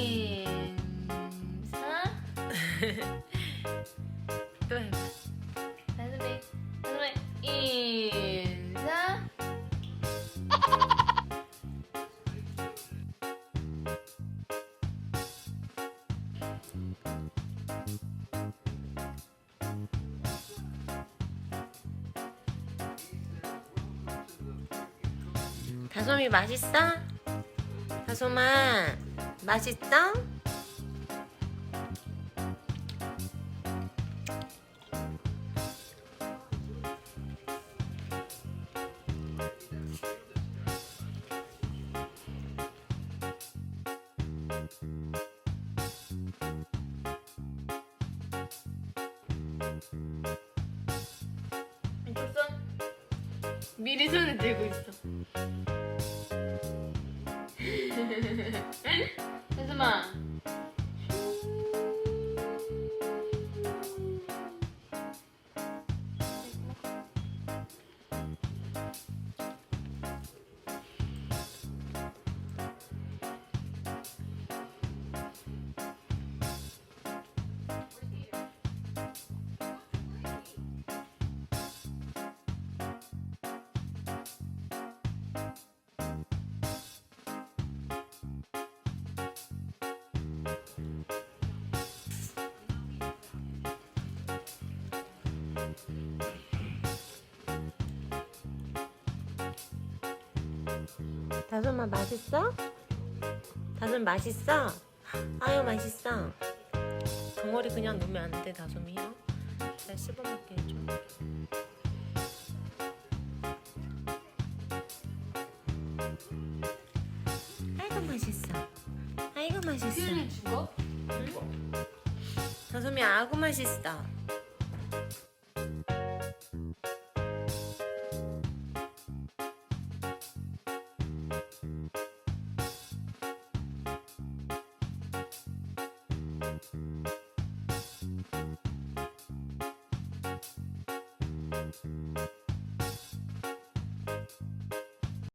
인사. 또 해봐. 다솜이 다솜이 인사. 다솜이 맛있어? 다솜아 맛있어? 미리 손을 들고 있어. 다솜아. 다솜아 맛있어? 다솜 맛있어? 아유 맛있어. 덩어리 그냥 놓으면 안 돼 다솜이요. 잘 씹어먹게 해줘. 아이고 맛있어. 아이고 맛있어. 수연이 죽어? 다솜이 아구 맛있어. Thank you.